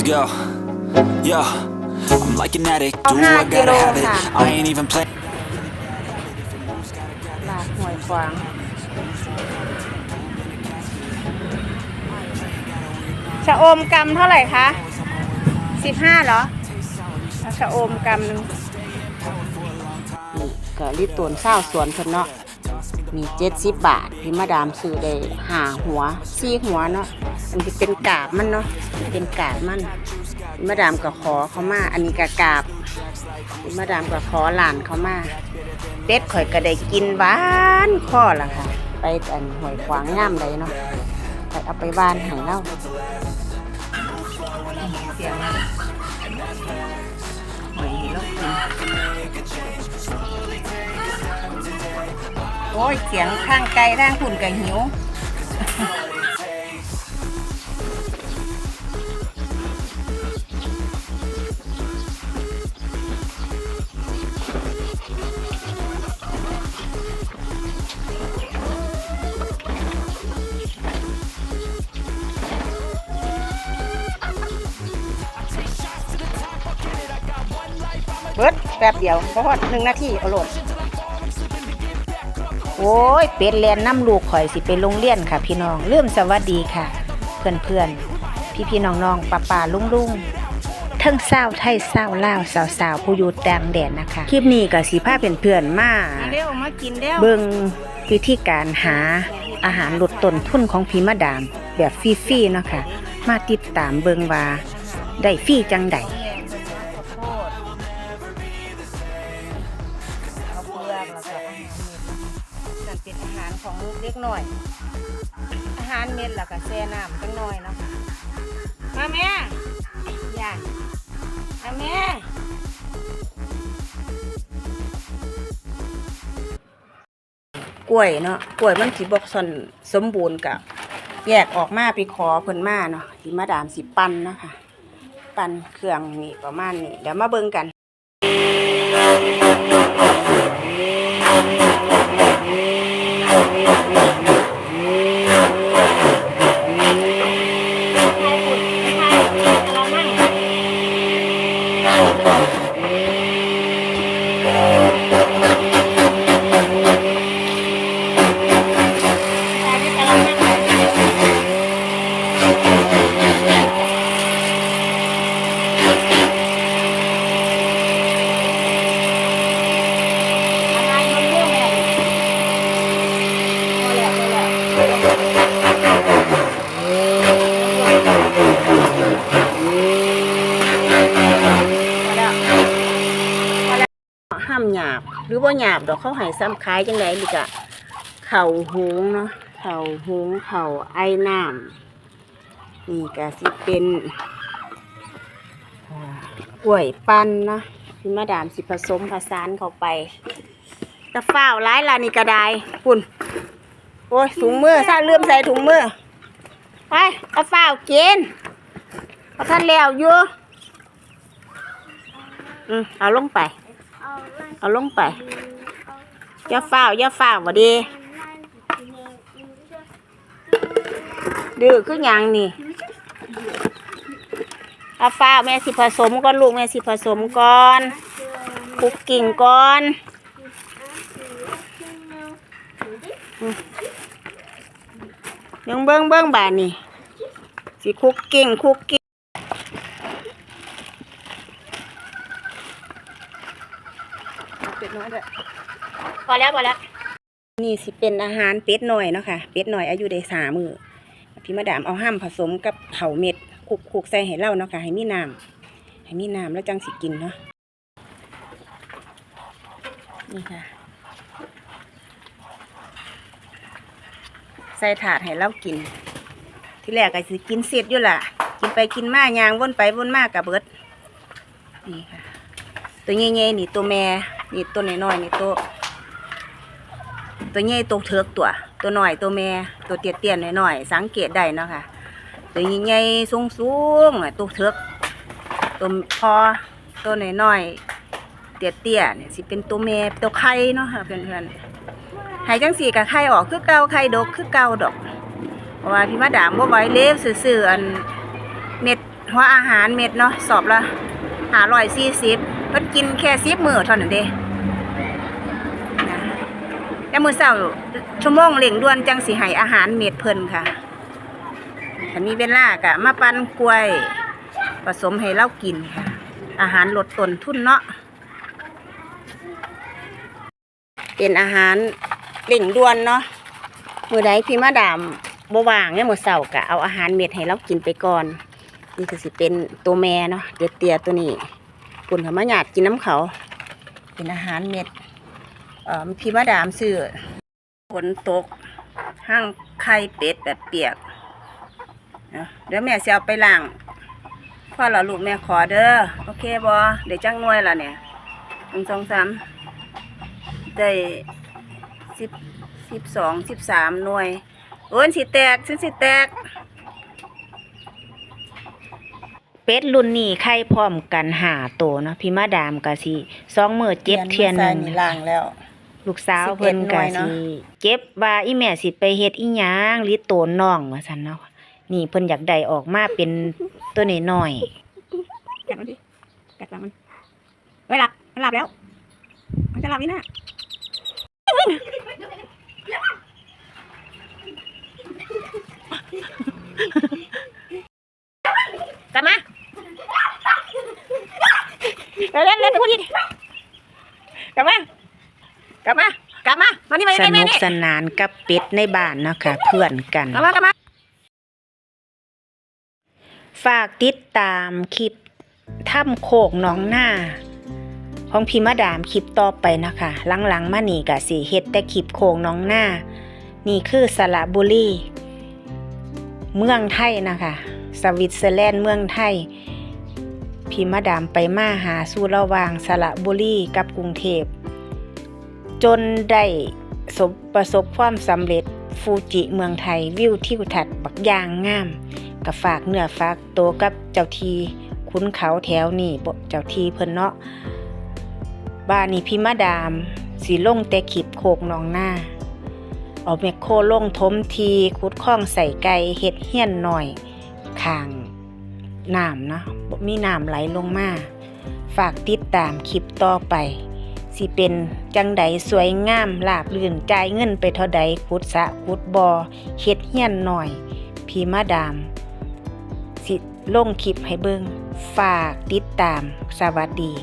let's go. Yo, I'm like an addict, do Oh, I gotta hi, have it. Kiddo. I ain't even playing. ลาดหวยขวาง ชะอมกำเท่าไหร่คะสิบห้าเหรอเอาชะอมกำหนึ่ง นี่ก็ลิตรตวนเศร้าสวนเพิ่นเนาะ มีเจ็ดสิบบาทพี่มาดามซื้อได้หาหัวสี่หัวเนาะอันนี้เป็นกาบมันเนาะเป็นกาบมันพี่มาดามก็ขอเขามา อันนี้ก็กาบพี่มาดามก็ขอหลานเขามาเป็ดข่อยก็ได้กินหวานข้อละค่ะ ไปอันหอยขวางง่ามเลยเนาะไปเอาไปบ้านให้เล่าเสียงหอยให้เรากิน โอ้ยเสียงข้างไกลทางคุณกับหิวเบิดแป๊บเดียวเพราะว่าหนึ่งนาทีเอาโหลด โอ้ย เป็ดแลนน้ำลูกข่อยสิไปโรงเรียนค่ะ พี่น้องเริ่มสวัสดีค่ะ เพื่อนเพื่อนพี่พี่ๆน้องน้องป้าป่าลุงลุงทั้งเศร้าวไทยเศร้าวลาวสาวสาวๆผู้อยู่ต่างแดนนะคะ คลิปนี้ก็สีผ้าเป็นเพื่อนๆมาเร็วมากินเร็วเบิ่งวิธีการหาอาหารลดต้นทุนของพี่มาดาม แบบฟรีๆเนาะค่ะมาติดตามเบิ่งว่าได้ฟรีจังใดารของเล็กหน่อย อาหารเม็ดแล้วก็แช่น้ำจังหน่อยเนาะมาแม่อย่ามาแม่กล้วยเนาะกล้วยมันสิบอกสนสมบูรณ์กับแยกออกมาไปขอเพิ่นมาเนาะที่มาดามสิปั้นเนาะค่ะ ปั้นเครื่องนี่ประมาณนี้เดี๋ยวมาเบิ่งกัน হবে ห้ามหยาบ หรือว่าหยาบดอกเขาให้ซ้ำคล้ายจังไดนี่กะเข่าหงเนาะเข่าหงเข่าไอ้น้ำนี่ก็สิเป็นกล้วยปั้นเนาะพี่มาดามสิผสมผสานเข้าไปแตะฝ้าวร้ายลานี่กระไดปุ่น โอ้ยถุงมือซาลืมใส่ถุงมือไปเอาฝ้าวกินเอาท่านแล้วอยู่อืมเอาลงไป เอาลงไปอย่าฝ้าอย่าฝ้าวบ่ดีดื้อคือหยังนี่เอาฝ้าแม่สิผสมก่อนลูกแม่สิผสมก่อนคลุกกิ่งก่อน ยังเบิ้งเบิ้งบานนี่สิคลุกกิ่งคลุกกิ่งเป็ดน้อยด้วยพอแล้วพอแล้ว นี่สิเป็นอาหารเป็ดหน่อยเนาะค่ะ เป็ดหน่อยอายุได้สามมือพี่มาดามเอาห้ามผสมกับเผาวเม็ดคลุกคลุกใส่ให้เล่าเนาะค่ะ ให้มีน้ำให้มีน้ำแล้วจังสิกินเนาะ นี่ค่ะ ใส่ถาดให้เรากิน ที่แรกก็สิกินเสร็จอยู่ล่ะ กินไปกินมายางวนไปวนมากกับเบิดนี่ค่ะ ตัวเงี้ยๆนี่ตัวแม่นี่ตัวน้อยๆนี่ตัวตัวใหญ่ตัวเถิกตัว ตัวหน้อยตัวแม่ตัวเตี้ยๆน้อยๆสังเกตได้เนาะค่ะ ตัวใหญ่ๆสูงๆอะตัวเถิกตัวพอตัวน้อยๆเตี้ยๆเนี่ยสิเป็นตัวแม่ตัวไข่เนาะค่ะเพื่อนๆ ให้จังสี่กับไข่ออกคือเก่าไข่ดกคือเก่าดอกเพราะว่าพี่มาดามบ่ไว้เล็บซื่ออันเม็ดหัวอาหารเม็ดเนาะสอบละหาร้อยสี่สิบเพิ่นกินแค่สิบมื้อเท่านั้นเด้แต่มื้อเช้าชั่วโมงเร่งด่วนจังสิให้อาหารเม็ดเพิ่นค่ะถ้ามีเวลาก็มาปั่นกล้วย ผสมให้เรากินค่ะ อาหารลดต้นทุนเนาะเป็นอาหาร เร่งด่วนเนาะมือใดพี่มาดามบว่างเนี่ยมือเช้าก็เอาอาหารเม็ดให้เรากินไปก่อน นี่ก็สิเป็นตัวแม่เนาะเตียๆตัวนี้ปุ่นเขามาหยาดกินน้ำเขา เป็นอาหารเม็ดเอ่อพี่มาดามซื้อฝนตกห้างไข่เป็ดแบบเปียกเดี๋ยวแม่สิเอาไปล้างพ่อเราลูกแม่ขอเด้อโอเคบ่เดี๋ยวจังหน่วยละเนี่ยหนึ่งสองสามได้ สิบสิบสองสิบสามหน่วย โอ้ยสิแตกสิสิแตก เป็ดรุ่นนี้ไข่พร้อมกันหาตัวเนาะพี่มาดามก็สิสองมือเจ็บเทียนหนึ่งนี่ล่างแล้ว ลูกสาวเพิ่น11หน่ก็วยเนาะสิเจ็บว่าอีแม่สิไปเฮ็ดอีหยังหรือโตนน้องว่าซั่นเนาะนี่เพิ่นอยากได้ออกมาเป็นตัวน้อยๆกัดมันดิกัดหลังมันเฮ้ยหลับมันหลับแล้ว มันจะหลับนี่นะ กลับมาเร็วๆเร็วๆไปพูดดิกลับมากลับมากลับมามานี่มาสนี่มานุกนี่สนานกับเป็ดในบ้านเนาะค่ะเพื่อนกัน กลับมากลับมาฝากติดตามคลิปถ้ำโคกหน้องหน้า ของพี่มาดามคลิปต่อไปนะคะหลังๆมานี่กะสิเฮ็ดแต่คลิปโคกหน้องหน้า นี่คือสระบุรีเมืองไทยนะคะ สวิตเซอร์แลนด์เมืองไทย พี่มาดามไปมาหาสู่ระหว่างสระบุรีกับกรุงเทพจนได้สบประสบความสำเร็จฟูจิเมืองไทยวิวทิวทัศน์บักย่างงามก็ฝากเนื้อฝากตัวกับเจ้าทีคุ้นเขาแถวนี่เจ้าทีเพิ่นเนาะ บ้านนี้พี่มาดาม สีลงแต่ขีบโคกนองหน้า เอาแมคโครลงทมทีขุดข้องใส่ไก่เฮ็ดเฮี้ยนหน่อยข้างน้ำนะมีน้ำไหลลงมา ฝากติดตามคลิปต่อไป สิเป็นจังใดสวยงามลาบลื่นจ่ายเงินไปเท่าใดขุดสะขุดบอ่อเฮ็ดเฮี้ยนหน่อย พีมาดาม สิลงคลิปให้เบิงฝากติดตามสวัสดี